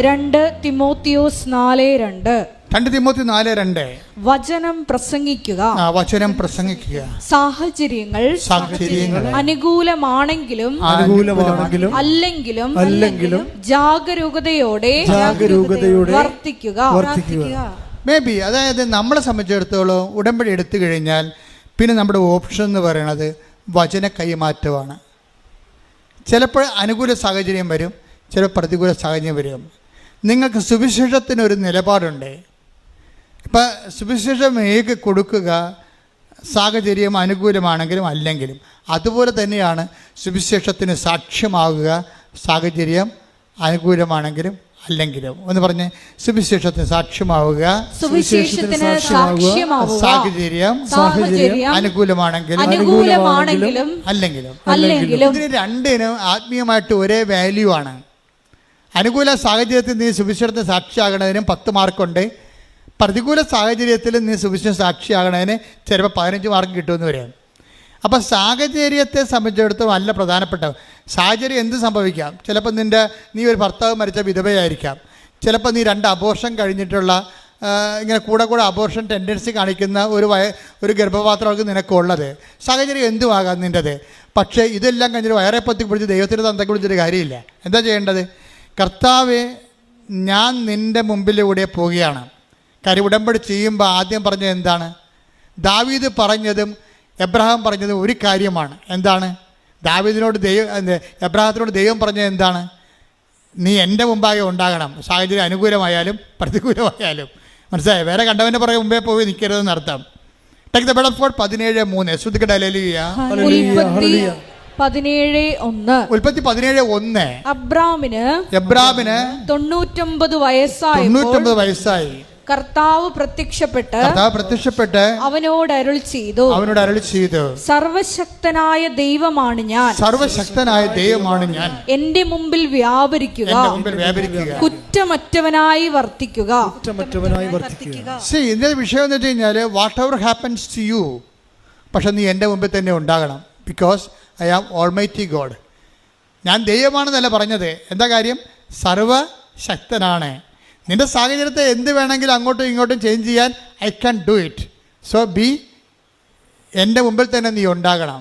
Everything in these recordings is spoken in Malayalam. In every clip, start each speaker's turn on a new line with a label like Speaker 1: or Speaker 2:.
Speaker 1: രണ്ട് തിമോത്തിയോസ് നാല് രണ്ട്.
Speaker 2: രണ്ട് തിമോത്തി നാല് രണ്ട്.
Speaker 1: വചനം പ്രസംഗിക്കുക.
Speaker 2: വചനം പ്രസംഗിക്കുക.
Speaker 1: സാഹചര്യങ്ങൾ
Speaker 2: സാഹചര്യങ്ങൾ.
Speaker 1: അനുകൂലമാണെങ്കിലും
Speaker 3: അനുകൂലമാണെങ്കിലും
Speaker 1: അല്ലെങ്കിലും
Speaker 3: അല്ലെങ്കിലും
Speaker 1: ജാഗരൂകതയോടെ
Speaker 3: ജാഗരൂകതയോടെ
Speaker 1: വർത്തിക്കുക.
Speaker 3: വർത്തിക്കുക.
Speaker 2: മേ ബി അതായത് നമ്മളെ സംബന്ധിച്ചിടത്തോളം ഉടമ്പടി എടുത്തു കഴിഞ്ഞാൽ പിന്നെ നമ്മുടെ ഓപ്ഷൻ എന്ന് പറയുന്നത് വചന കൈമാറ്റമാണ്. ചിലപ്പോൾ അനുകൂല സാഹചര്യം വരും ചില പ്രതികൂല സാഹചര്യം വരും. നിങ്ങൾക്ക് സുവിശേഷത്തിനൊരു നിലപാടുണ്ട്. ഇപ്പം സുവിശേഷം ഏക കൊടുക്കുക സാഹചര്യം അനുകൂലമാണെങ്കിലും അല്ലെങ്കിലും അതുപോലെ തന്നെയാണ് സുവിശേഷത്തിന് സാക്ഷ്യമാകുക സാഹചര്യം അനുകൂലമാണെങ്കിലും അല്ലെങ്കിലും? ഒന്ന് പറഞ്ഞ് സുവിശേഷത്തിന് സാക്ഷ്യമാവുക.
Speaker 1: സുവിശേഷത്തിന് സാക്ഷ്യമാവുക.
Speaker 2: സാഹചര്യം
Speaker 1: സാഹചര്യം
Speaker 2: അനുകൂലമാണെങ്കിലും
Speaker 1: അനുകൂലമാണെങ്കിലും
Speaker 2: അല്ലെങ്കിലും.
Speaker 1: അല്ലെങ്കിലും.
Speaker 2: ഇതിന് രണ്ടിനും ആത്മീയമായിട്ട് ഒരേ വാല്യൂ ആണ്. അനുകൂല സാഹചര്യത്തിൽ നീ സുവിശേഷത്തിന് സാക്ഷിയാകണതിനും പത്ത് മാർക്കുണ്ട്. പ്രതികൂല സാഹചര്യത്തിൽ നീ സുവിശേഷം സാക്ഷിയാകണതിന് ചിലപ്പോൾ പതിനഞ്ച് മാർക്ക് കിട്ടുമെന്ന് വരാം അപ്പോൾ സാഹചര്യത്തെ സംബന്ധിച്ചിടത്തോളം അല്ല പ്രധാനപ്പെട്ട. സാഹചര്യം എന്ത് സംഭവിക്കാം? ചിലപ്പോൾ നിന്റെ നീ ഒരു ഭർത്താവ് മരിച്ച വിധവയായിരിക്കാം. ചിലപ്പോൾ നീ രണ്ട് അബോർഷൻ കഴിഞ്ഞിട്ടുള്ള ഇങ്ങനെ കൂടെ കൂടെ അബോർഷൻ ടെൻഡൻസി കാണിക്കുന്ന ഒരു വയ ഒരു ഗർഭപാത്രമൊക്കെ നിനക്കുള്ളത് സാഹചര്യം എന്തുമാകാം നിന്റെത് പക്ഷേ ഇതെല്ലാം കഴിഞ്ഞിട്ട് വയറെ പത്തി പിടിച്ച് ദൈവത്തിന്റെ തന്തക്ക് കുളിച്ചൊരു കാര്യമില്ല. എന്താ ചെയ്യേണ്ടത്? കർത്താവെ ഞാൻ നിന്റെ മുമ്പിലൂടെ പോവുകയാണ്. കാര്യം ഉടമ്പടി ചെയ്യുമ്പോൾ ആദ്യം പറഞ്ഞത് എന്താണ്? ദാവീദ് പറഞ്ഞതും എബ്രഹാം പറഞ്ഞത് ഒരു കാര്യമാണ്. എന്താണ്? ദാവീദിനോട് ദൈവം എബ്രഹാത്തിനോട് ദൈവം പറഞ്ഞത് എന്താണ്? നീ എന്റെ മുമ്പാകെ ഉണ്ടാകണം. സാഹചര്യം അനുകൂലമായാലും പ്രതികൂലമായാലും. മനസ്സിലായി? വേറെ കണ്ടവന്റെ പുറകെ മുമ്പേ പോയി നിൽക്കരുതെന്ന് അർത്ഥം. ടേക്ക് ദ ബെഡ് പതിനേഴ് മൂന്ന്.
Speaker 1: പതിനേഴ് ഒന്ന്.
Speaker 2: ഉൽപ്പത്തി പതിനേഴ് ഒന്ന്.
Speaker 1: അബ്രാമിന്
Speaker 2: എബ്രാമിന്
Speaker 1: തൊണ്ണൂറ്റൊമ്പത് വയസ്സായി
Speaker 2: തൊണ്ണൂറ്റൊമ്പത് വയസ്സായി.
Speaker 1: കർത്താവ് പ്രത്യക്ഷപ്പെട്ട്
Speaker 2: കർത്താവ് പ്രത്യക്ഷപ്പെട്ട്
Speaker 1: അവനോട് അരുൾ ചെയ്തു.
Speaker 2: അവനോട് അരുൾ ചെയ്തു.
Speaker 1: സർവശക്തനായ ദൈവമാണ് ഞാൻ.
Speaker 2: സർവശക്തനായ ദൈവമാണ് ഞാൻ.
Speaker 1: എന്റെ മുമ്പിൽ വ്യാപരിക്കുക.
Speaker 2: മുമ്പിൽ വ്യാപരിക്കുക.
Speaker 1: കുറ്റമറ്റവനായി വർത്തിക്കുക.
Speaker 3: കുറ്റമറ്റവനായി
Speaker 2: സി ഇതിന്റെ വിഷയം എന്ന് വെച്ച് കഴിഞ്ഞാൽ whatever happens to you പക്ഷെ നീ എന്റെ മുമ്പിൽ തന്നെ ഉണ്ടാകണം. Because I am almighty God ഞാൻ ദൈവമാണെന്നല്ല പറഞ്ഞത്. എന്താ കാര്യം? സർവശക്തനാണ്. നിന്റെ സാഹചര്യത്തെ എന്ത് വേണമെങ്കിലും അങ്ങോട്ടും ഇങ്ങോട്ടും ചേഞ്ച് ചെയ്യാൻ I can do it so be എന്റെ മുമ്പിൽ തന്നെ നീ ഉണ്ടാകണം.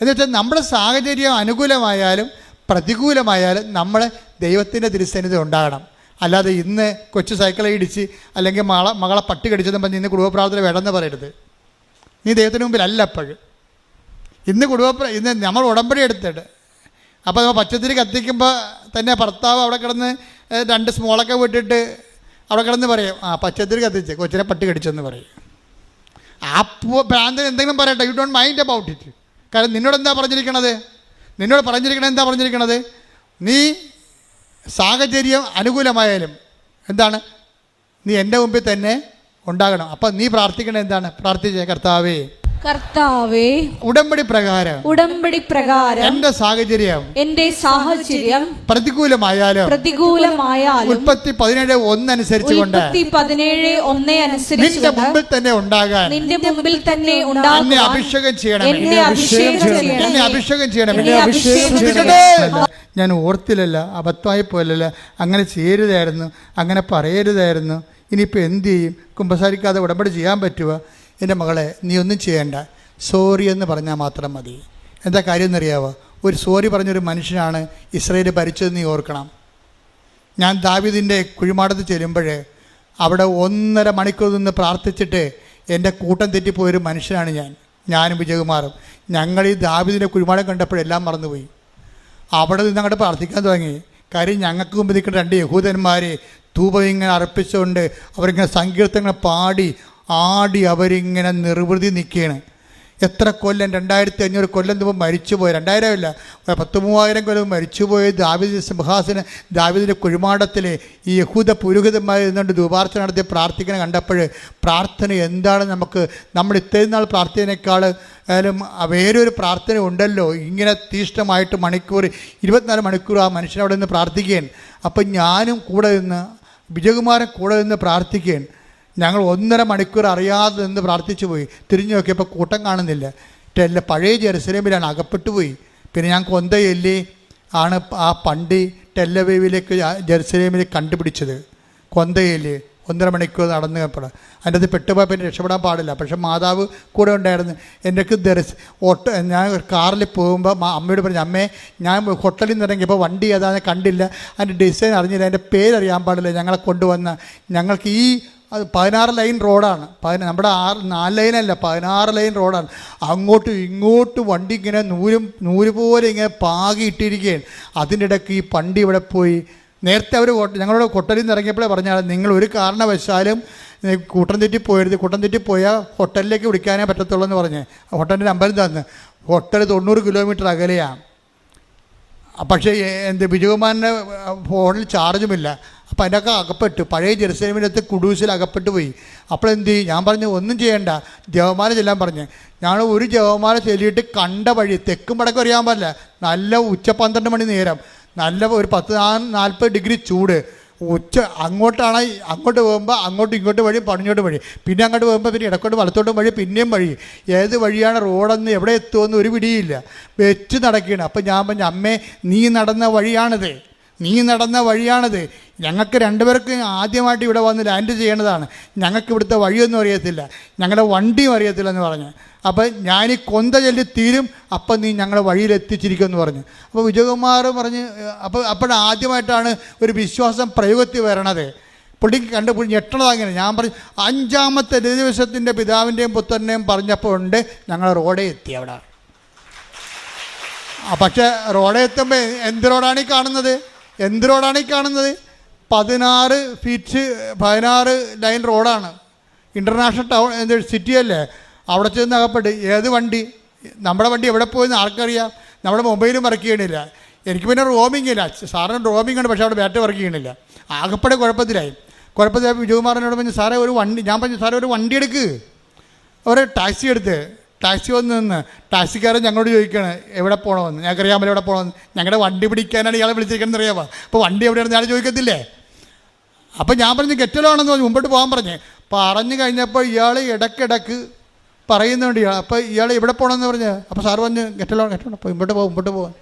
Speaker 2: എന്ന് വെച്ചാൽ നമ്മുടെ സാഹചര്യം അനുകൂലമായാലും പ്രതികൂലമായാലും നമ്മൾ ദൈവത്തിന്റെ തിരുസന്നിധി ഉണ്ടാകണം. അല്ലാതെ ഇന്ന് കൊച്ചു സൈക്കിളെ ഇടിച്ച് അല്ലെങ്കിൽ മകളെ മകളെ പട്ടി കടിച്ചെന്ന് പറഞ്ഞ് ഇന്ന് കുടുംബപ്രാർത്ഥന വേണമെന്ന് പറയരുത്. നീ ദൈവത്തിന് മുമ്പിൽ അല്ല അപ്പോഴും ഇന്ന് കുടുംബപ്ര ഇന്ന് നമ്മൾ ഉടമ്പടി എടുത്തിട്ട്. അപ്പോൾ നമ്മൾ പച്ചത്തിരി കത്തിക്കുമ്പോൾ തന്നെ ഭർത്താവ് അവിടെ കിടന്ന് രണ്ട് സ്മോളൊക്കെ വിട്ടിട്ട് അവിടെ കിടന്ന് പറയും ആ പച്ചത്തിരി കത്തിച്ച് കൊച്ചിനെ പട്ടി കടിച്ചെന്ന് പറയും. ആ ഭ്രാന്തൻ എന്തെങ്കിലും പറയട്ടെ you don't mind about it കാരണം നിന്നോട് എന്താ പറഞ്ഞിരിക്കണത്? നിന്നോട് പറഞ്ഞിരിക്കണത് എന്താ പറഞ്ഞിരിക്കണത്? നീ സാഹചര്യം അനുകൂലമായാലും എന്താണ്? നീ എന്റെ മുമ്പിൽ തന്നെ ഉണ്ടാകണം. അപ്പം നീ പ്രാർത്ഥിക്കണത് എന്താണ്? പ്രാർത്ഥിച്ച കർത്താവേ
Speaker 1: കർത്താവേ
Speaker 2: ഉടമ്പടി പ്രകാരം
Speaker 1: ഉടമ്പടി പ്രകാരം
Speaker 2: എന്റെ സാഹചര്യം
Speaker 1: എന്റെ സാഹചര്യം
Speaker 2: പ്രതികൂലമായാലും
Speaker 1: പ്രതികൂലമായാലും
Speaker 2: ഉൽപ്പത്തി പതിനേഴ് ഒന്നനുസരിച്ച് കൊണ്ട്
Speaker 1: ഉൽപ്പത്തി പതിനേഴ് ഒന്ന് അനുസരിച്ച്
Speaker 2: നിന്റെ മുമ്പിൽ തന്നെ ഉണ്ടാകാൻ
Speaker 1: നിന്റെ മുമ്പിൽ തന്നെ
Speaker 2: എന്നെ അഭിഷേകം ചെയ്യണം.
Speaker 1: എന്നെ അഭിഷേകം
Speaker 2: ചെയ്യണം.
Speaker 1: ചെയ്യണമേ
Speaker 2: അഭിഷേകം ചെയ്യണം.
Speaker 1: എന്നെ അഭിഷേകം
Speaker 2: ചെയ്യണം. ഞാൻ ഓർത്തില്ലല്ല അബദ്ധമായി പോലല്ല അങ്ങനെ ചെയ്യരുതായിരുന്നു അങ്ങനെ പറയരുതായിരുന്നു. ഇനിയിപ്പോൾ എന്ത് ചെയ്യും? കുമ്പസാരിക്കാതെ ഉടമ്പടി ചെയ്യാൻ പറ്റുമോ എന്റെ മകളെ നീ ഒന്നും ചെയ്യേണ്ട. സോറി എന്ന് പറഞ്ഞാൽ മാത്രം മതി. എന്താ കാര്യം എന്നറിയാവോ? ഒരു സോറി പറഞ്ഞൊരു മനുഷ്യനാണ് ഇസ്രയേൽ ഭരിച്ചത് നീ ഓർക്കണം. ഞാൻ ദാവിദിന്റെ കുഴിമാടത്ത് ചെല്ലുമ്പോൾ അവിടെ ഒന്നര മണിക്കൂർ നിന്ന് പ്രാർത്ഥിച്ചിട്ട് എന്റെ കൂട്ടം തെറ്റിപ്പോയൊരു മനുഷ്യനാണ് ഞാൻ. ഞാനും വിജയകുമാറും. ഞങ്ങൾ ഈ ദാവിദിന്റെ കുഴിമാടം കണ്ടപ്പോഴെല്ലാം മറന്നുപോയി. അവിടെ നിന്ന് അങ്ങോട്ട് പ്രാർത്ഥിക്കാൻ തുടങ്ങി. കാര്യം ഞങ്ങൾക്ക് മുമ്പ് നിൽക്കുന്ന രണ്ട് യഹൂദന്മാർ ധൂപം ഇങ്ങനെ അർപ്പിച്ചുകൊണ്ട് അവരിങ്ങനെ സങ്കീർത്തങ്ങൾ പാടി ആടി അവരിങ്ങനെ നിർവൃതി നിൽക്കുകയാണ്. എത്ര കൊല്ലം? രണ്ടായിരത്തി അഞ്ഞൂറ് കൊല്ലം മുമ്പ് മരിച്ചുപോയി രണ്ടായിരം ഇല്ല പത്ത് മൂവായിരം കൊല്ലം മരിച്ചുപോയ ദാവിദ് സിംഹാസന ദാവിദിന്റെ കുഴിമാടത്തിൽ ഈ യഹൂദ പുരോഹിതന്മാർ നിന്നുകൊണ്ട് ദുപാർച്ച നടത്തി പ്രാർത്ഥിക്കണ കണ്ടപ്പോൾ പ്രാർത്ഥന എന്താണ് നമുക്ക്? നമ്മൾ ഇത്രയും നാൾ പ്രാർത്ഥനയേക്കാൾ ആയാലും വേറൊരു പ്രാർത്ഥന ഉണ്ടല്ലോ. ഇങ്ങനെ തീഷ്ണമായിട്ട് മണിക്കൂർ ഇരുപത്തിനാല് മണിക്കൂർ ആ മനുഷ്യനവിടെ നിന്ന് പ്രാർത്ഥിക്കുകയാണ്. അപ്പം ഞാനും കൂടെ നിന്ന് വിജയകുമാരൻ കൂടെ നിന്ന് പ്രാർത്ഥിക്കുകയാണ്. ഞങ്ങൾ ഒന്നര മണിക്കൂർ അറിയാതെ നിന്ന് പ്രാർത്ഥിച്ചു പോയി. തിരിഞ്ഞു നോക്കിയപ്പോൾ കൂട്ടം കാണുന്നില്ല. ടെല്ല പഴയ ജെറുസലേമിലാണ് അകപ്പെട്ടു പോയി. പിന്നെ ഞാൻ കൊന്തയല്ലി ആണ് ആ പണ്ടി ടെല്ലവേവിലേക്ക് ജെറുസലേമിലേക്ക് കണ്ടുപിടിച്ചത്. കൊന്തയല്ലി ഒന്നര മണിക്കൂർ നടന്ന് പോയപ്പോൾ അതിന്റെ അത് പെട്ടുപോയി പിന്നെ രക്ഷപ്പെടാൻ പാടില്ല. പക്ഷെ മാതാവ് കൂടെ ഉണ്ടായിരുന്നു. എനിക്ക് ദർശ ഓട്ട ഞാൻ കാറിൽ പോകുമ്പോൾ അമ്മയോട് പറഞ്ഞു അമ്മേ ഞാൻ ഹോട്ടലിൽ നിന്ന് ഇറങ്ങിയപ്പോൾ വണ്ടി ഏതാണെന്ന് കണ്ടില്ല. അതിന്റെ ഡിസൈൻ അറിഞ്ഞില്ല. അതിന്റെ പേരറിയാൻ പാടില്ല. ഞങ്ങളെ കൊണ്ടുവന്ന ഞങ്ങൾക്ക് ഈ അത് പതിനാറ് ലൈൻ റോഡാണ്. പതിന നമ്മുടെ ആറ് നാല് ലൈനല്ല പതിനാറ് ലൈൻ റോഡാണ്. അങ്ങോട്ടും ഇങ്ങോട്ടും വണ്ടി ഇങ്ങനെ നൂരും നൂര് പോലെ ഇങ്ങനെ പാകി ഇട്ടിരിക്കുകയാണ്. അതിന്റെ ഇടയ്ക്ക് ഈ പണ്ടി ഇവിടെ പോയി. നേരത്തെ അവർ ഞങ്ങളോട് കൊട്ടലിൽ നിന്ന് ഇറങ്ങിയപ്പോഴേ പറഞ്ഞാൽ നിങ്ങൾ ഒരു കാരണവശാലും കൂട്ടം തെറ്റി പോയത് കൂട്ടം തെറ്റി പോയാൽ ഹോട്ടലിലേക്ക് വിളിക്കാനേ പറ്റത്തുള്ളൂ എന്ന് പറഞ്ഞ്. ഹോട്ടലിന്റെ നമ്പർ തന്ന് ഹോട്ടൽ തൊണ്ണൂറ് കിലോമീറ്റർ അകലെയാണ്. പക്ഷേ എന്ത് ബിജുകുമാറിന്റെ ഫോണിൽ ചാർജുമില്ല. അതിന്റെയൊക്കെ അകപ്പെട്ടു. പഴയ ജെറുസലേമിനകത്ത് കുഡൂസിൽ അകപ്പെട്ടു പോയി. അപ്പോൾ എന്ത് ചെയ്യും? ഞാൻ പറഞ്ഞു ഒന്നും ചെയ്യണ്ട. ജവമാല ചെല്ലാൻ പറഞ്ഞു. ഞാൻ ഒരു ജവമാല ചെല്ലിയിട്ട് കണ്ട വഴി തെക്കും വടക്കും അറിയാൻ പാടില്ല. നല്ല ഉച്ച പന്ത്രണ്ട് മണി നേരം. നല്ല ഒരു പത്ത് നാൽപ്പത് ഡിഗ്രി ചൂട്. ഉച്ച അങ്ങോട്ടാണ് അങ്ങോട്ട് പോകുമ്പോൾ അങ്ങോട്ടും ഇങ്ങോട്ട് വഴി പടിഞ്ഞോട്ട് വഴി. പിന്നെ അങ്ങോട്ട് പോകുമ്പോൾ പിന്നെ ഇടക്കോട്ട് വലത്തോട്ടും വഴി പിന്നെയും വഴി. ഏത് വഴിയാണ് റോഡെന്ന് എവിടെ എത്തുമെന്ന് ഒരു പിടിയില്ല വെച്ച് നടക്കുകയാണ്. അപ്പം ഞാൻ പറഞ്ഞു അമ്മേ നീ നടന്ന വഴിയാണിത്. നീ നടന്ന വഴിയാണത്. ഞങ്ങൾക്ക് രണ്ടുപേർക്ക് ആദ്യമായിട്ട് ഇവിടെ വന്ന് ലാൻഡ് ചെയ്യേണ്ടതാണ്. ഞങ്ങൾക്ക് ഇവിടുത്തെ വഴിയൊന്നും അറിയത്തില്ല. ഞങ്ങളുടെ വണ്ടിയും അറിയത്തില്ല എന്ന് പറഞ്ഞു. അപ്പോൾ ഞാൻ ഈ കൊന്ത ചൊല്ലി തീരും. അപ്പം നീ ഞങ്ങളെ വഴിയിൽ എത്തിച്ചിരിക്കുമെന്ന് പറഞ്ഞു. അപ്പോൾ വിജയകുമാർ പറഞ്ഞ് അപ്പോൾ അപ്പോഴാദ്യമായിട്ടാണ് ഒരു വിശ്വാസം പ്രയോഗത്തിൽ വരണത്. പുള്ളിക്ക് കണ്ട് ഞെട്ടണത് അങ്ങനെ ഞാൻ പറഞ്ഞു അഞ്ചാമത്തെ ദിവസത്തിന്റെ പിതാവിന്റെയും പുത്രന്റെയും പറഞ്ഞപ്പോൾ ഉണ്ട്. ഞങ്ങൾ റോഡേ എത്തി അവിടെ. പക്ഷേ റോഡേ എത്തുമ്പോൾ എന്ത് റോഡാണ് ഈ കാണുന്നത്? എന്ത് റോഡാണ് ഈ കാണുന്നത്? പതിനാറ് ഫീറ്റ് പതിനാറ് ലൈൻ റോഡാണ് ഇന്റർനാഷണൽ ടൗൺ എന്ത് സിറ്റി അല്ലേ? അവിടെ ചെന്ന് അകപ്പെട്ട് ഏത് വണ്ടി? നമ്മുടെ വണ്ടി എവിടെ പോയെന്ന് ആർക്കറിയാം? നമ്മുടെ മൊബൈലും വർക്ക് ചെയ്യണില്ല. എനിക്ക് പിന്നെ റോമിംഗ് ഇല്ല. സാറിന് റോമിംഗ് ഉണ്ട് പക്ഷേ അവിടെ ബാറ്ററി വർക്ക് ചെയ്യണില്ല. ആകപ്പെടെ കുഴപ്പത്തിലായി. കുഴപ്പത്തിലായി വിജയകുമാറിനോട് പറഞ്ഞു സാറേ ഒരു വണ്ടി ഞാൻ പറഞ്ഞു സാറേ ഒരു വണ്ടി എടുക്ക്. ഒരു ടാക്സി എടുത്ത്. ടാക്സി വന്ന് നിന്ന്. ടാക്സിക്കാരൻ ഞങ്ങളോട് ചോദിക്കുകയാണ് എവിടെ പോകണമെന്ന് ഞങ്ങൾക്കറിയാമല്ലോ എവിടെ പോകണമെന്ന് ഞങ്ങളുടെ വണ്ടി പിടിക്കാനാണ് ഇയാളെ വിളിച്ചിരിക്കുന്നത് അറിയാമോ അപ്പോൾ വണ്ടി എവിടെയാണ് ഞാൻ ചോദിക്കത്തില്ലേ? അപ്പോൾ ഞാൻ പറഞ്ഞ് ഗെറ്റലാണെന്ന് പറഞ്ഞു മുമ്പോട്ട് പോകാൻ പറഞ്ഞ്. പറഞ്ഞു കഴിഞ്ഞപ്പോൾ ഇയാൾ ഇടയ്ക്കിടയ്ക്ക് പറയുന്നുണ്ട് ഇയാൾ അപ്പോൾ ഇയാൾ എവിടെ പോകണമെന്ന് പറഞ്ഞ്. അപ്പോൾ സാർ പറഞ്ഞ് ഗെറ്റലോ ഗെറ്റലോ അപ്പോൾ മുമ്പോട്ട് പോകും മുമ്പോട്ട് പോകാം.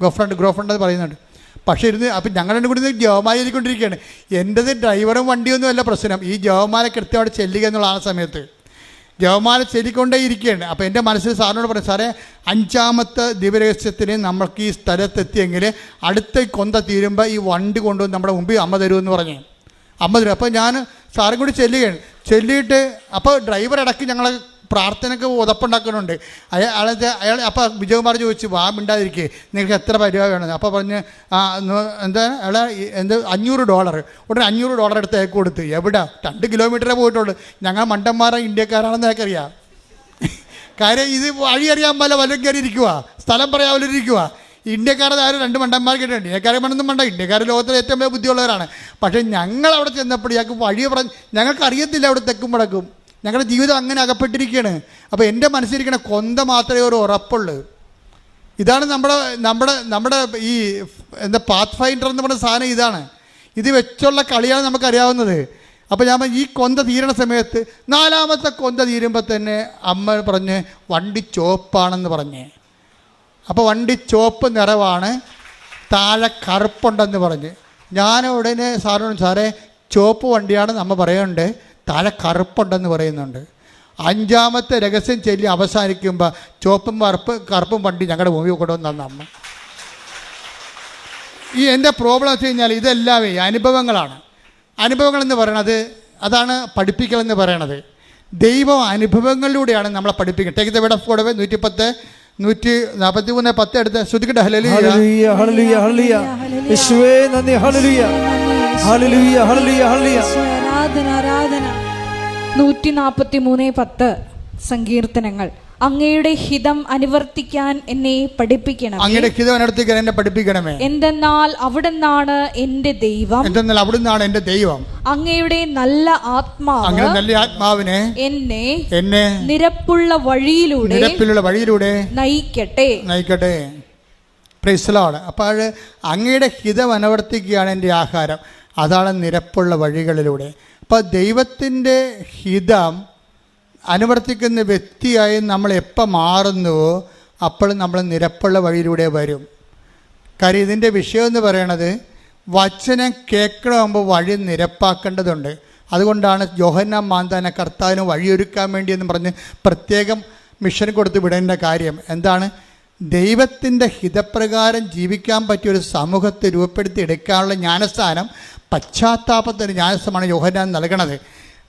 Speaker 2: ഗോ ഫ്രണ്ട് ഗ്രോ ഫ്രണ്ട് എന്ന് പറയുന്നുണ്ട്. പക്ഷേ ഇരുന്ന് അപ്പം ഞങ്ങൾ രണ്ടും കൂടി ജവമാല എഴുതിക്കൊണ്ടിരിക്കുകയാണ് എന്റെത് ഡ്രൈവറും വണ്ടിയൊന്നും അല്ല പ്രശ്നം. ഈ ജോമാല കൃത്യമായിട്ട് ചെല്ലുക എന്നുള്ള ആ സമയത്ത്. ജവമാല ചെല്ലിക്കൊണ്ടേ ഇരിക്കുകയാണ് അപ്പോൾ എന്റെ മനസ്സിൽ സാറിനോട് പറഞ്ഞു സാറേ അഞ്ചാമത്തെ ദിവരഹസ്യത്തിന് നമ്മൾക്ക് ഈ സ്ഥലത്തെത്തിയെങ്കിൽ അടുത്ത കൊന്ത തീരുമ്പോൾ ഈ വണ്ടി കൊണ്ടുവന്ന് നമ്മുടെ മുമ്പിൽ അമ്മ തരുമെന്ന് പറഞ്ഞു. അമ്മ തരും. അപ്പോൾ ഞാൻ സാറും കൂടി ചെല്ലുകയാണ്. ചെല്ലിയിട്ട് അപ്പോൾ ഡ്രൈവർ ഇടയ്ക്ക് ഞങ്ങളെ പ്രാർത്ഥനയ്ക്ക് ഉതപ്പുണ്ടാക്കുന്നുണ്ട്. അയാൾ അയാൾ അയാൾ അപ്പോൾ വിജയകുമാർ ചോദിച്ചു വാ മിണ്ടാതിരിക്കേ. നിങ്ങൾക്ക് എത്ര പരിപാടി വേണം? അപ്പോൾ പറഞ്ഞ് എന്താ അയാളെ ഈ എന്ത് അഞ്ഞൂറ് ഡോളർ ഉടനെ അഞ്ഞൂറ് ഡോളർ എടുത്ത് അയക്ക് കൊടുത്ത്. എവിടെ? രണ്ട് കിലോമീറ്ററേ പോയിട്ടുള്ളൂ. ഞങ്ങൾ മണ്ടന്മാരെ ഇന്ത്യക്കാരാണെന്ന് അയക്കറിയാം കാര്യം ഇത് വഴി അറിയാൻ പല വല്ലതും സ്ഥലം പറയാൻ ഇരിക്കുക ഇന്ത്യക്കാരുടെ ആരും രണ്ട് മണ്ടന്മാർ കിട്ടുന്നുണ്ട് ഇന്ത്യക്കാരെ മണ്ടൊന്നും മണ്ട ഇന്ത്യക്കാരെ ലോകത്തിലെ ഏറ്റവും വലിയ ബുദ്ധിയുള്ളവരാണ്. പക്ഷേ ഞങ്ങൾ അവിടെ ചെന്നപ്പോൾ ഇയാൾക്ക് വഴി പറഞ്ഞ് ഞങ്ങൾക്ക് അറിയത്തില്ല അവിടെ തെക്കും വടക്കും. ഞങ്ങളുടെ ജീവിതം അങ്ങനെ അകപ്പെട്ടിരിക്കുകയാണ്. അപ്പോൾ എന്റെ മനസ്സിലിരിക്കണ കൊന്ത മാത്രമേ ഒരു ഉറപ്പുള്ളൂ. ഇതാണ് നമ്മുടെ നമ്മുടെ നമ്മുടെ ഈ എന്താ പാത്ത് ഫൈൻഡർ എന്ന് പറയുന്ന സാധനം ഇതാണ്. ഇത് വെച്ചുള്ള കളിയാണ് നമുക്കറിയാവുന്നത്. അപ്പോൾ ഞാൻ ഈ കൊന്ത തീരണ സമയത്ത് നാലാമത്തെ കൊന്ത തീരുമ്പോൾ തന്നെ അമ്മ പറഞ്ഞ് വണ്ടി ചോപ്പാണെന്ന് പറഞ്ഞ്. അപ്പോൾ വണ്ടി ചോപ്പ് നിറവാണ് താഴെ കറുപ്പുണ്ടെന്ന് പറഞ്ഞ്. ഞാൻ ഉടനെ സാറിനോട് സാറേ ചുവപ്പ് വണ്ടിയാണ് നമ്മ പറയുന്നുണ്ട് താഴെ കറുപ്പുണ്ടെന്ന് പറയുന്നുണ്ട്. അഞ്ചാമത്തെ രഹസ്യം ചൊല്ലി അവസാനിക്കുമ്പോൾ ചുവപ്പും കറുപ്പ് കറുപ്പും വണ്ടി ഞങ്ങളുടെ ഭൂമി കൊണ്ടുവന്നു തന്ന അമ്മ. ഈ എന്റെ പ്രോബ്ലം വെച്ച് കഴിഞ്ഞാൽ ഇതെല്ലാമേ അനുഭവങ്ങളാണ്. അനുഭവങ്ങൾ എന്ന് പറയണത് അതാണ് പഠിപ്പിക്കൽ എന്ന് പറയണത്. ദൈവം അനുഭവങ്ങളിലൂടെയാണ് നമ്മളെ പഠിപ്പിക്കുന്നത് take the word of God നൂറ്റി പത്ത് നൂറ്റി നാൽപ്പത്തി മൂന്ന് പത്ത് എടുത്ത് ശ്രുതിക്കട്ടെ
Speaker 1: ആരാധന ആരാധന. നൂറ്റി നാൽപ്പത്തി മൂന്ന് പത്ത് സങ്കീർത്തനങ്ങൾ. അങ്ങയുടെ ഹിതം അനുവർത്തിക്കാൻ എന്നെ പഠിപ്പിക്കണം
Speaker 2: അങ്ങയുടെ ഹിതം അനുവർത്തിക്കാൻ എന്നെ പഠിപ്പിക്കണമേ.
Speaker 1: എന്തെന്നാൽ അവിടുന്നാണ് എന്റെ ദൈവം.
Speaker 2: എന്തെന്നാൽ അവിടുന്നാണ് എന്റെ ദൈവം.
Speaker 1: അങ്ങയുടെ നല്ല ആത്മാവ്
Speaker 2: അങ്ങനെ നല്ല ആത്മാവിനെ
Speaker 1: എന്നെ
Speaker 2: എന്നെ
Speaker 1: നിരപ്പുള്ള വഴിയിലൂടെ
Speaker 2: നിരപ്പിലുള്ള വഴിയിലൂടെ
Speaker 1: നയിക്കട്ടെ.
Speaker 2: നയിക്കട്ടെ. പ്രൈസലാണ് അപ്പോൾ അങ്ങയുടെ ഹിതം അനുവർത്തിക്കുകയാണ് എന്റെ ആഹാരം. അതാണ് നിരപ്പുള്ള വഴികളിലൂടെ. അപ്പോൾ ദൈവത്തിന്റെ ഹിതം അനുവർത്തിക്കുന്ന വ്യക്തിയായി നമ്മൾ എപ്പോൾ മാറുന്നുവോ അപ്പോൾ നമ്മൾ നിരപ്പുള്ള വഴിയിലൂടെ വരും. കാര്യം ഇതിന്റെ വിഷയം എന്ന് പറയണത് വചനം കേൾക്കണമാകുമ്പോൾ വഴി നിരപ്പാക്കേണ്ടതുണ്ട്. അതുകൊണ്ടാണ് ജോഹന്ന മാന്താന കർത്താവിന് വഴിയൊരുക്കാൻ വേണ്ടി എന്ന് പറഞ്ഞ് പ്രത്യേകം മിഷൻ കൊടുത്ത് വിടേണ്ട കാര്യം. എന്താണ്? ദൈവത്തിന്റെ ഹിതപ്രകാരം ജീവിക്കാൻ പറ്റിയ ഒരു സമൂഹത്തെ രൂപപ്പെടുത്തി എടുക്കാനുള്ള ജ്ഞാനസ്ഥാനം പശ്ചാത്താപത്തിന്റെ ന്യായസമാണ് യോഹനാൻ നൽകണത്.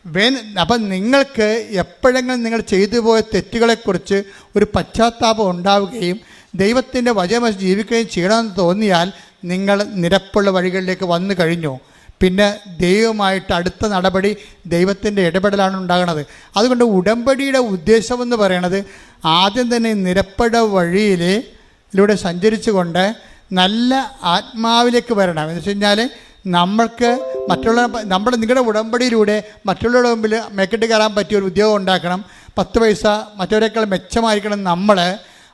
Speaker 2: വേൻ അപ്പം നിങ്ങൾക്ക് എപ്പോഴെങ്കിലും നിങ്ങൾ ചെയ്തു പോയ തെറ്റുകളെക്കുറിച്ച് ഒരു പശ്ചാത്താപം ഉണ്ടാവുകയും ദൈവത്തിന്റെ വചനം ജീവിക്കുകയും ചെയ്യണമെന്ന് തോന്നിയാൽ നിങ്ങൾ നിരപ്പുള്ള വഴികളിലേക്ക് വന്നു കഴിഞ്ഞു. പിന്നെ ദൈവമായിട്ട് അടുത്ത നടപടി ദൈവത്തിന്റെ ഇടപെടലാണ് ഉണ്ടാകുന്നത് അതുകൊണ്ട് ഉടമ്പടിയുടെ ഉദ്ദേശമെന്ന് പറയണത് ആദ്യം തന്നെ നിരപ്പട വഴിയിലൂടെ സഞ്ചരിച്ചുകൊണ്ട് നല്ല ആത്മാവിലേക്ക് വരണം. എന്ന് വെച്ച് കഴിഞ്ഞാൽ നമ്മൾക്ക് മറ്റുള്ള നമ്മൾ നിങ്ങളുടെ ഉടമ്പടിയിലൂടെ മറ്റുള്ളവരുടെ മുമ്പിൽ മേക്കിട്ട് കയറാൻ പറ്റിയ ഒരു ഉദ്യോഗം ഉണ്ടാക്കണം. പത്ത് പൈസ മറ്റവരെക്കാൾ മെച്ചമായിരിക്കണം നമ്മൾ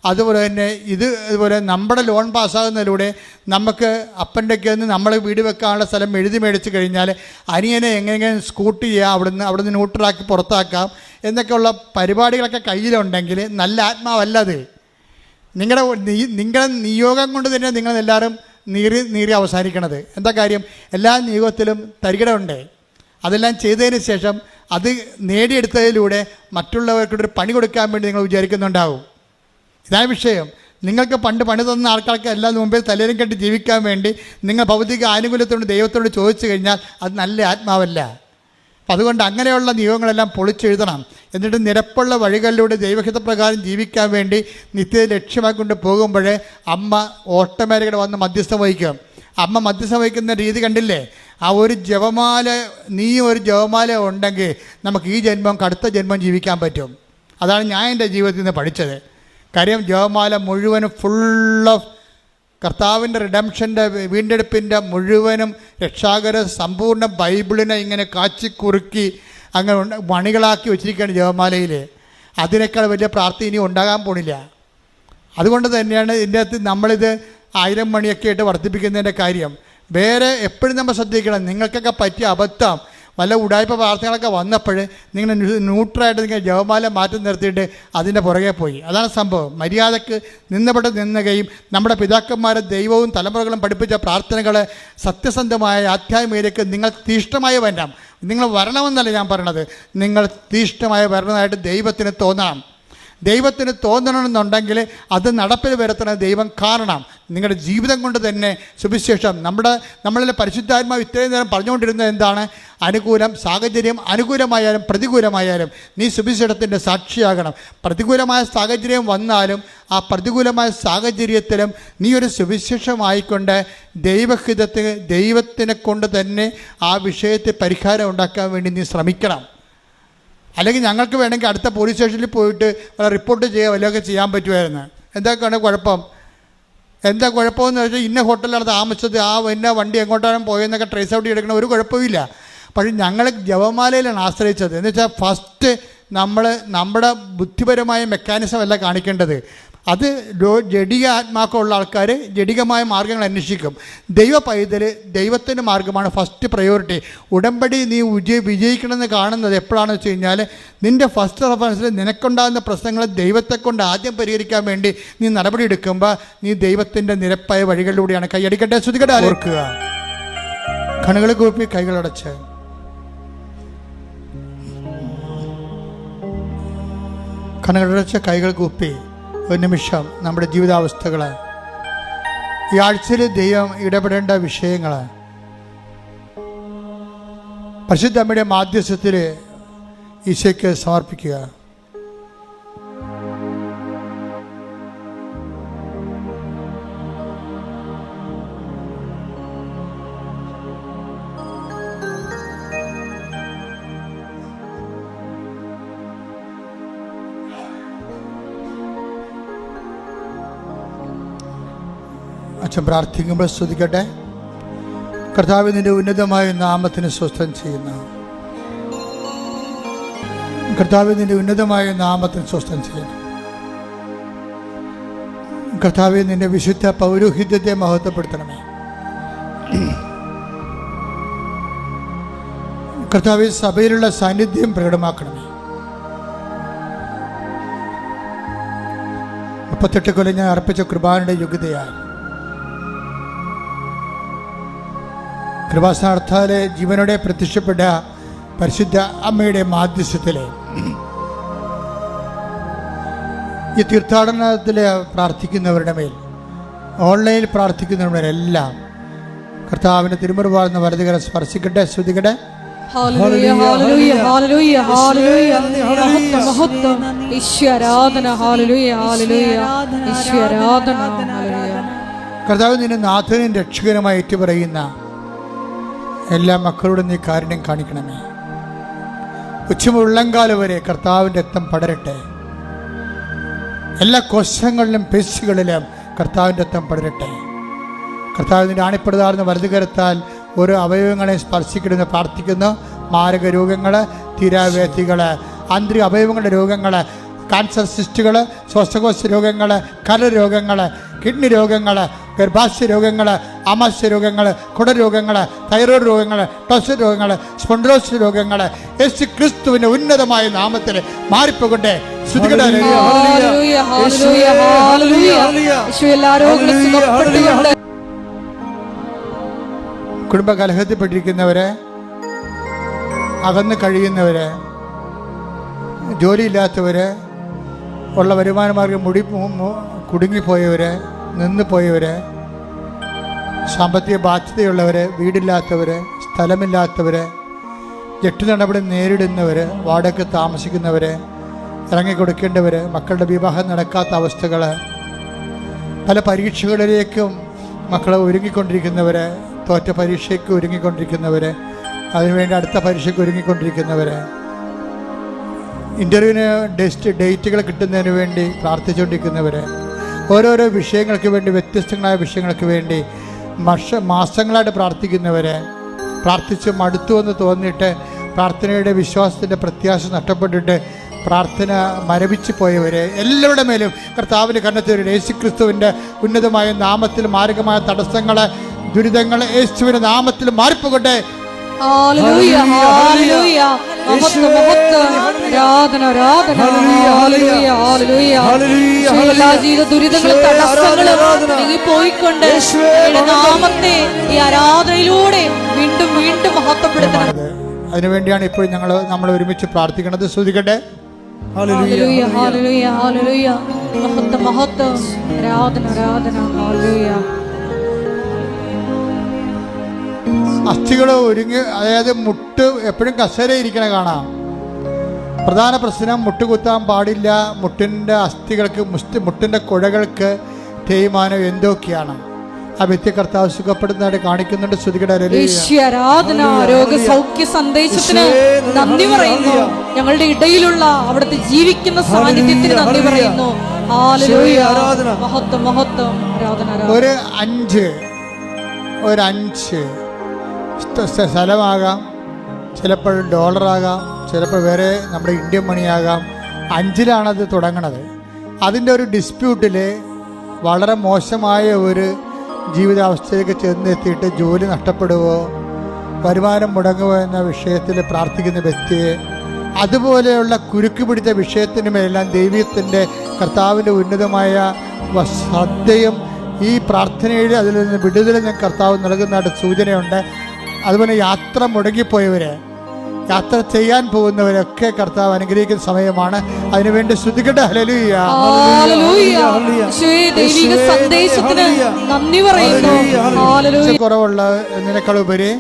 Speaker 2: അതുപോലെ തന്നെ ഇത് ഇതുപോലെ നമ്മുടെ ലോൺ പാസ്സാകുന്നതിലൂടെ നമുക്ക് അപ്പന്റെയൊക്കെ നിന്ന് നമ്മൾ വീട് വെക്കാനുള്ള സ്ഥലം എഴുതി മേടിച്ച് കഴിഞ്ഞാൽ അനിയനെ എങ്ങനെയെങ്കിലും സ്കൂട്ട് ചെയ്യാം അവിടുന്ന് അവിടുന്ന് ന്യൂട്രലാക്കി പുറത്താക്കാം എന്നൊക്കെയുള്ള പരിപാടികളൊക്കെ കയ്യിലുണ്ടെങ്കിൽ നല്ല ആത്മാവല്ലത് നിങ്ങളുടെ നിങ്ങളുടെ നിയോഗം കൊണ്ട് തന്നെ നിങ്ങൾ എല്ലാവരും നീറി നീറി അവസാനിക്കണത്. എന്താ കാര്യം? എല്ലാ നിയോഗത്തിലും തരികിടമുണ്ട്. അതെല്ലാം ചെയ്തതിന് ശേഷം അത് നേടിയെടുത്തതിലൂടെ മറ്റുള്ളവർക്കൊരു പണി കൊടുക്കാൻ വേണ്ടി നിങ്ങൾ വിചാരിക്കുന്നുണ്ടാവും. ഇതാണ് വിഷയം. നിങ്ങൾക്ക് പണ്ട് പണി തന്ന ആൾക്കാർക്ക് എല്ലാം മുമ്പിൽ തലേലും കെട്ടി ജീവിക്കാൻ വേണ്ടി നിങ്ങൾ ഭൗതിക ആനുകൂല്യത്തോട് ദൈവത്തോട് ചോദിച്ചു കഴിഞ്ഞാൽ അത് നല്ല ആത്മാവല്ല. അതുകൊണ്ട് അങ്ങനെയുള്ള നിയമങ്ങളെല്ലാം പൊളിച്ചെഴുതണം. എന്നിട്ട് നിരപ്പുള്ള വഴികളിലൂടെ ദൈവഹിതപ്രകാരം ജീവിക്കാൻ വേണ്ടി നിത്യത ലക്ഷ്യമാക്കൊണ്ട് പോകുമ്പോൾ അമ്മ ഓട്ടോമാറ്റിക്കടെ വന്ന് മധ്യസ്ഥം വഹിക്കും. അമ്മ മധ്യസ്ഥം വഹിക്കുന്ന രീതി കണ്ടില്ലേ? ആ ഒരു ജപമാല നീ ഒരു ജപമാല ഉണ്ടെങ്കിൽ നമുക്ക് ഈ ജന്മം കടുത്ത ജന്മം ജീവിക്കാൻ പറ്റും. അതാണ് ഞാൻ എന്റെ ജീവിതത്തിൽ നിന്ന് പഠിച്ചത്. കാര്യം ജപമാല മുഴുവനും ഫുൾ ഓഫ് കർത്താവിന്റെ റിഡംഷന്റെ വീണ്ടെടുപ്പിന്റെ മുഴുവനും രക്ഷാകര സമ്പൂർണ ബൈബിളിനെ ഇങ്ങനെ കാച്ചിക്കുറുക്കി അങ്ങനെ മണികളാക്കി വെച്ചിരിക്കുകയാണ് ജപമാലയിൽ അതിനേക്കാൾ വലിയ പ്രാർത്ഥന ഇനി ഉണ്ടാകാൻ പോണില്ല. അതുകൊണ്ട് തന്നെയാണ് ഇതിന്റെ അകത്ത് നമ്മളിത് ആയിരം മണിയൊക്കെ ആയിട്ട് വർദ്ധിപ്പിക്കുന്നതിന്റെ കാര്യം. വേറെ എപ്പോഴും നമ്മൾ ശ്രദ്ധിക്കണം നിങ്ങൾക്കൊക്കെ പറ്റിയ അബദ്ധം വല്ല ഉടായ്പ വാർത്തകളൊക്കെ വന്നപ്പോൾ നിങ്ങൾ ന്യൂട്രായിട്ട് നിങ്ങൾ ജവമാല മാറ്റി നിർത്തിയിട്ട് അതിന്റെ പുറകെ പോയി. അതാണ് സംഭവം. മര്യാദയ്ക്ക് നിന്നപ്പെട്ട് നിന്നുകയും നമ്മുടെ പിതാക്കന്മാരെ ദൈവവും തലമുറകളും പഠിപ്പിച്ച പ്രാർത്ഥനകൾ സത്യസന്ധമായ ആധ്യാത്മികതയ്ക്ക് നിങ്ങൾ തീഷ്ണമായി വരണം. നിങ്ങൾ വരണമെന്നല്ല ഞാൻ പറയണത്. നിങ്ങൾ തീഷ്ണമായി വരണമായിട്ട് ദൈവത്തിന് തോന്നണം. ദൈവത്തിന് തോന്നണമെന്നുണ്ടെങ്കിൽ അത് നടപ്പിൽ വരുത്തണ ദൈവം കാരണം. നിങ്ങളുടെ ജീവിതം കൊണ്ട് തന്നെ സുവിശേഷം. നമ്മുടെ നമ്മളിലെ പരിശുദ്ധാത്മാവ് ഇത്രയും നേരം പറഞ്ഞുകൊണ്ടിരുന്നത് എന്താണ്? അനുകൂലം സാഹചര്യം അനുകൂലമായാലും പ്രതികൂലമായാലും നീ സുവിശേഷത്തിന്റെ സാക്ഷിയാകണം. പ്രതികൂലമായ സാഹചര്യം വന്നാലും ആ പ്രതികൂലമായ സാഹചര്യത്തിലും നീ ഒരു സുവിശേഷമായിക്കൊണ്ട് ദൈവഹിതത്തിന് ദൈവത്തിനെ കൊണ്ട് തന്നെ ആ വിഷയത്തെ പരിഹാരം ഉണ്ടാക്കാൻ വേണ്ടി നീ ശ്രമിക്കണം. അല്ലെങ്കിൽ ഞങ്ങൾക്ക് വേണമെങ്കിൽ അടുത്ത പോലീസ് സ്റ്റേഷനിൽ പോയിട്ട് റിപ്പോർട്ട് ചെയ്യുക വല്ലതൊക്കെ ചെയ്യാൻ പറ്റുമായിരുന്നു. എന്തൊക്കെയാണ് കുഴപ്പം? എന്താ കുഴപ്പമെന്ന് വെച്ചാൽ ഇന്ന ഹോട്ടലിലാണ് താമസിച്ചത് ആ ഇന്ന വണ്ടി എങ്ങോട്ടാണ് പോയെന്നൊക്കെ ട്രേസ് ഔട്ട് എടുക്കണ ഒരു കുഴപ്പമില്ല പക്ഷേ ഞങ്ങൾ ജപമാലയിലാണ് ആശ്രയിച്ചത്. എന്ന് വെച്ചാൽ ഫസ്റ്റ് നമ്മൾ നമ്മുടെ ബുദ്ധിപരമായ മെക്കാനിസം അല്ല കാണിക്കേണ്ടത്. അത് ജഡിക ആത്മാക്കമുള്ള ആൾക്കാർ ജഡികമായ മാർഗങ്ങൾ അന്വേഷിക്കും. ദൈവ പൈതൽ ദൈവത്തിന്റെ മാർഗമാണ് ഫസ്റ്റ് പ്രയോറിറ്റി ഉടമ്പടി നീ വിജയ വിജയിക്കണമെന്ന് കാണുന്നത് എപ്പോഴാണെന്ന് വെച്ച് കഴിഞ്ഞാൽ നിന്റെ ഫസ്റ്റ് റെഫറൻസിൽ നിനക്കുണ്ടാകുന്ന പ്രശ്നങ്ങൾ ദൈവത്തെ കൊണ്ട് ആദ്യം പരിഹരിക്കാൻ വേണ്ടി നീ നടപടി എടുക്കുമ്പോൾ നീ ദൈവത്തിന്റെ നിരപ്പായ വഴികളിലൂടെയാണ് കൈയടിക്കട്ടെ ശ്രുതികട ഓർക്കുക. കണ്ണുകൾ കൂപ്പി കൈകളടച്ച് കണകളടച്ച് കൈകൾ കൂപ്പി. ഒരു നിമിഷം നമ്മുടെ ജീവിതാവസ്ഥകൾ ഈ ആഴ്ചയിൽ ദൈവം ഇടപെടേണ്ട വിഷയങ്ങൾ പരിശുദ്ധമ്മയുടെ മാധ്യസ്ഥത്തിൽ ഈശോയ്ക്ക് സമർപ്പിക്കുക. അച്ഛൻ പ്രാർത്ഥിക്കുമ്പോൾ സ്തുതിക്കട്ടെ. കർത്താവ് നിന്റെ ഉന്നതമായ നാമത്തിന് സ്വസ്ഥം ചെയ്യുന്ന. കർത്താവ് നിന്റെ ഉന്നതമായ നാമത്തിന് സ്വസ്ഥം ചെയ്യുന്നു. കർത്താവ് നിന്റെ വിശുദ്ധ പൗരോഹിത്യത്തെ മഹത്വപ്പെടുത്തണമേ. കർത്താവ് സഭയിലുള്ള സാന്നിധ്യം പ്രകടമാക്കണമേ. മുപ്പത്തെട്ട് കൊല്ലം ഞാൻ അർപ്പിച്ച കുർബാനയുടെ യോഗ്യതയാണ് കൃപാസ്ഥാനത്താലെ ജീവനോടെ പ്രത്യക്ഷപ്പെട്ട പരിശുദ്ധ അമ്മയുടെ മാധ്യസ്ഥത്തിലെ ഈ തീർത്ഥാടനത്തിൽ പ്രാർത്ഥിക്കുന്നവരുടെ മേൽ ഓൺലൈനിൽ പ്രാർത്ഥിക്കുന്നവരുടെ എല്ലാം കർത്താവിന്റെ തിരുമുറുപാടുന്ന വരതികളെ സ്പർശിക്കട്ടെ
Speaker 1: ഹല്ലേലൂയ
Speaker 2: കർത്താവ് നിന്നെ നാഥനും രക്ഷകനുമായി ഏറ്റുപറയുന്ന എല്ലാ മക്കളോടും നീ കാരുണ്യം കാണിക്കണമേ. ഉച്ചമുള്ളങ്കാലം വരെ കർത്താവിന്റെ രക്തം പടരട്ടെ. എല്ലാ കോശങ്ങളിലും പേശികളിലും കർത്താവിന്റെ രക്തം പടരട്ടെ. കർത്താവിന്റെ ആണിപ്പെടുതാർന്ന വലതുകരത്താൽ ഓരോ അവയവങ്ങളെ സ്പർശിക്കണമെന്ന് പ്രാർത്ഥിക്കുന്നു. മാരക രോഗങ്ങൾ തീരാവേദികൾ ആന്തരിക അവയവങ്ങളുടെ രോഗങ്ങൾ കാൻസർ സിസ്റ്റുകൾ ശ്വാസകോശ രോഗങ്ങൾ കരരോഗങ്ങൾ കിഡ്നി രോഗങ്ങൾ ഗർഭാശയ രോഗങ്ങൾ ആമാശയ രോഗങ്ങൾ കുടരോഗങ്ങൾ തൈറോയ്ഡ് രോഗങ്ങൾ ടോസ് രോഗങ്ങൾ സ്പോണ്ടോസ് രോഗങ്ങൾ യേശു ക്രിസ്തുവിന്റെ ഉന്നതമായ നാമത്തിൽ മാറിപ്പോകട്ടെ. കുടുംബ കലഹത്തിൽപ്പെട്ടിരിക്കുന്നവരെ അകന്ന് കഴിയുന്നവര് ജോലിയില്ലാത്തവര് ഉള്ള വരുമാന മാർഗം മുടി കുടുങ്ങിപ്പോയവര് നിന്ന് പോയവര് സാമ്പത്തിക ബാധ്യതയുള്ളവര് വീടില്ലാത്തവര് സ്ഥലമില്ലാത്തവര് ജട്ടി നടപടി നേരിടുന്നവര് വാടക താമസിക്കുന്നവര് ഇറങ്ങിക്കൊടുക്കേണ്ടവര് മക്കളുടെ വിവാഹം നടക്കാത്ത അവസ്ഥകൾ പല പരീക്ഷകളിലേക്കും മക്കളെ ഒരുങ്ങിക്കൊണ്ടിരിക്കുന്നവർ തോറ്റ പരീക്ഷയ്ക്ക് ഒരുങ്ങിക്കൊണ്ടിരിക്കുന്നവർ അതിനുവേണ്ടി അടുത്ത പരീക്ഷയ്ക്ക് ഒരുങ്ങിക്കൊണ്ടിരിക്കുന്നവർ ഇന്റർവ്യൂവിന് ഡെസ്റ്റ് ഡേറ്റുകൾ കിട്ടുന്നതിന് വേണ്ടി പ്രാർത്ഥിച്ചുകൊണ്ടിരിക്കുന്നവർ ഓരോരോ വിഷയങ്ങൾക്ക് വേണ്ടി വ്യത്യസ്തങ്ങളായ വിഷയങ്ങൾക്ക് വേണ്ടി മഷ മാസങ്ങളായിട്ട് പ്രാർത്ഥിക്കുന്നവരെ പ്രാർത്ഥിച്ച് മടുത്തു എന്ന് തോന്നിയിട്ട് പ്രാർത്ഥനയുടെ വിശ്വാസത്തിന്റെ പ്രത്യാശ നഷ്ടപ്പെട്ടിട്ട് പ്രാർത്ഥന മരവിച്ചു പോയവരെ എല്ലാവരുടെ മേലും കർത്താവിന്റെ യേശു യേശുക്രിസ്തുവിന്റെ ഉന്നതമായ നാമത്തിൽ മാരകമായ തടസ്സങ്ങൾ ദുരിതങ്ങൾ യേശുവിന്റെ നാമത്തിൽ മാറിപ്പോകട്ടെ
Speaker 1: ദുരിതങ്ങളും തടസ്സങ്ങളും
Speaker 3: ആരാധന.
Speaker 1: പോയിക്കൊണ്ട് നാമത്തെ ഈ ആരാധനയിലൂടെ വീണ്ടും വീണ്ടും മഹത്വപ്പെടുത്തണം.
Speaker 2: അതിനുവേണ്ടിയാണ് ഇപ്പോൾ ഞങ്ങൾ നമ്മൾ ഒരുമിച്ച് പ്രാർത്ഥിക്കുന്നത്. ശ്രദ്ധിക്കട്ടെ
Speaker 1: മഹത്വം മഹത്വം. ആരാധന ആരാധന.
Speaker 2: അസ്ഥികൾ ഒരുങ്ങി അതായത് മുട്ട് എപ്പോഴും കസേര ഇരിക്കണ കാണാം. പ്രധാന പ്രശ്നം മുട്ട് കുത്താൻ പാടില്ല. മുട്ടിന്റെ അസ്ഥികൾക്ക് മുസ്തി മുട്ടിന്റെ കുഴകൾക്ക് തേയ്മാനം എന്തൊക്കെയാണ്? ആ വ്യക്തി കർത്താവ് സുഖപ്പെടുന്നതായിട്ട് കാണിക്കുന്നുണ്ട്. ശ്രുതികട
Speaker 1: യേശു ആരാധന രോഗ സൗഖ്യ സന്ദേശത്തിന് നന്ദി പറയുന്നു. ഞങ്ങളുടെ ഇടയിലുള്ള അവിടുത്തെ ജീവിക്കുന്ന സാന്നിധ്യത്തിന് നന്ദി പറയുന്നു. മഹത്വം മഹത്വം.
Speaker 2: ഒരു അഞ്ച്. ഒരു അഞ്ച്. സ്ഥലമാകാം. ചിലപ്പോൾ ഡോളറാകാം ചിലപ്പോൾ വേറെ നമ്മുടെ ഇന്ത്യൻ മണിയാകാം അഞ്ചിലാണത് തുടങ്ങണത്. അതിന്റെ ഒരു ഡിസ്പ്യൂട്ടിൽ വളരെ മോശമായ ഒരു ജീവിതാവസ്ഥയിലേക്ക് ചെന്നെത്തിയിട്ട് ജോലി നഷ്ടപ്പെടുവോ വരുമാനം മുടങ്ങുമോ എന്ന വിഷയത്തിൽ പ്രാർത്ഥിക്കുന്ന വ്യക്തിയെ അതുപോലെയുള്ള കുരുക്ക് പിടിച്ച വിഷയത്തിന് മേലെല്ലാം ദൈവത്തിന്റെ കർത്താവിന്റെ ഉന്നതമായ ശ്രദ്ധയും ഈ പ്രാർത്ഥനയുടെ അതിൽ നിന്ന് വിടുതലും ഞാൻ കർത്താവ് നൽകുന്നതായിട്ട് സൂചനയുണ്ട്. അതുപോലെ യാത്ര മുടങ്ങിപ്പോയവർ യാത്ര ചെയ്യാൻ പോകുന്നവരൊക്കെ കർത്താവ് അനുഗ്രഹിക്കുന്ന സമയമാണ്. അതിനുവേണ്ടി ശ്രദ്ധിക്കട്ടെ ഹലലൂയ
Speaker 1: കുറവുള്ള യേശുവേ,
Speaker 2: ഉപരി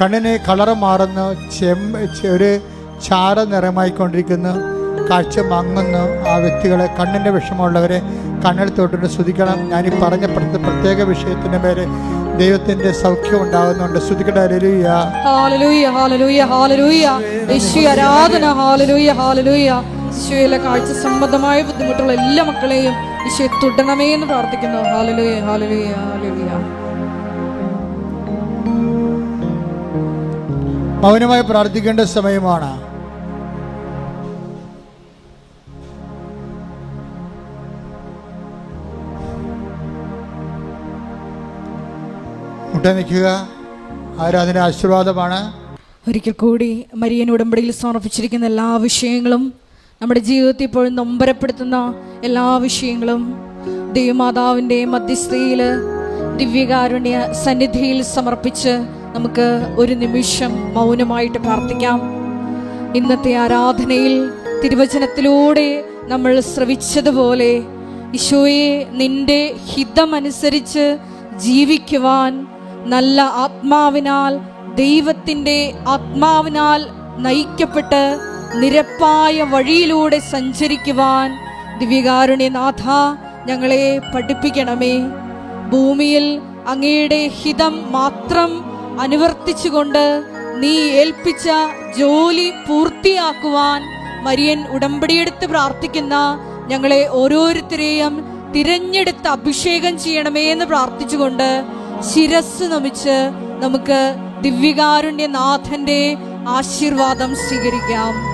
Speaker 2: കണ്ണിന് കളറ് മാറുന്നു ചെമ്പ് ഒരു ചാര നിറമായിക്കൊണ്ടിരിക്കുന്നു കാഴ്ച മങ്ങുന്നു ആ വ്യക്തികളെ കണ്ണിന്റെ വിഷമമുള്ളവരെ കണ്ണിൽ തൊട്ടിട്ട് സ്തുതിക്കണം. ഞാൻ ഈ പറഞ്ഞ പ്രത്യ- പ്രത്യേക വിഷയത്തിന്റെ പേര് ദൈവത്തിന്റെ സൗഖ്യം ഉണ്ടാകുന്നുണ്ട്
Speaker 1: യേശുവിലെ കാഴ്ച സംബന്ധമായ ബുദ്ധിമുട്ടുള്ള എല്ലാ മക്കളെയും ഈശോയെ തുടരണമേ എന്ന് പ്രാർത്ഥിക്കുന്നു. ഹാലലൂയ ഹാലലൂയ ഹാലലൂയ
Speaker 2: മൗനമായി പ്രാർത്ഥിക്കേണ്ട സമയമാണ്. നിൽക്കുക ആരാധന ആശീർവാദമാണ്.
Speaker 1: ഒരിക്കൽ കൂടി മരിയൻ ഉടമ്പടിയിൽ സമർപ്പിച്ചിരിക്കുന്ന എല്ലാ വിഷയങ്ങളും നമ്മുടെ ജീവിതത്തിൽ ഇപ്പോഴും നൊമ്പരപ്പെടുത്തുന്ന എല്ലാ വിഷയങ്ങളും ദൈവമാതാവിന്റെ മധ്യസ്ഥയിൽ ദിവ്യകാരുണ്യ സന്നിധിയിൽ സമർപ്പിച്ച് നമുക്ക് ഒരു നിമിഷം മൗനമായിട്ട് പ്രാർത്ഥിക്കാം. ഇന്നത്തെ ആരാധനയിൽ തിരുവചനത്തിലൂടെ നമ്മൾ ശ്രവിച്ചതുപോലെ ഈശോയെ നിന്റെ ഹിതമനുസരിച്ച് ജീവിക്കുവാൻ നല്ല ആത്മാവിനാൽ ദൈവത്തിന്റെ ആത്മാവിനാൽ നയിക്കപ്പെട്ട് നിരപ്പായ വഴിയിലൂടെ സഞ്ചരിക്കുവാൻ ദിവ്യകാരുണ്യനാഥ ഞങ്ങളെ പഠിപ്പിക്കണമേ. ഭൂമിയിൽ അങ്ങയുടെ ഹിതം മാത്രം അനുവർത്തിച്ചുകൊണ്ട് നീ ഏൽപ്പിച്ച ജോലി പൂർത്തിയാക്കുവാൻ മരിയൻ ഉടമ്പടിയെടുത്ത് പ്രാർത്ഥിക്കുന്ന ഞങ്ങളെ ഓരോരുത്തരെയും തിരഞ്ഞെടുത്ത് അഭിഷേകം ചെയ്യണമേ എന്ന് പ്രാർത്ഥിച്ചുകൊണ്ട് ശിരസ് നമിച്ച് നമുക്ക് ദിവ്യകാരുണ്യനാഥന്റെ ആശീർവാദം സ്വീകരിക്കാം.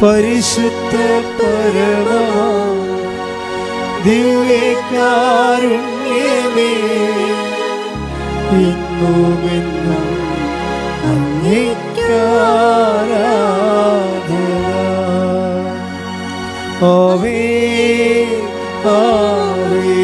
Speaker 3: പരിശുദ്ധ പരമാ ദിവ്യകാരുണ്യമേ എന്നുമെന്നും അങ്ങേക്കാരാധന ആവേ ആവേ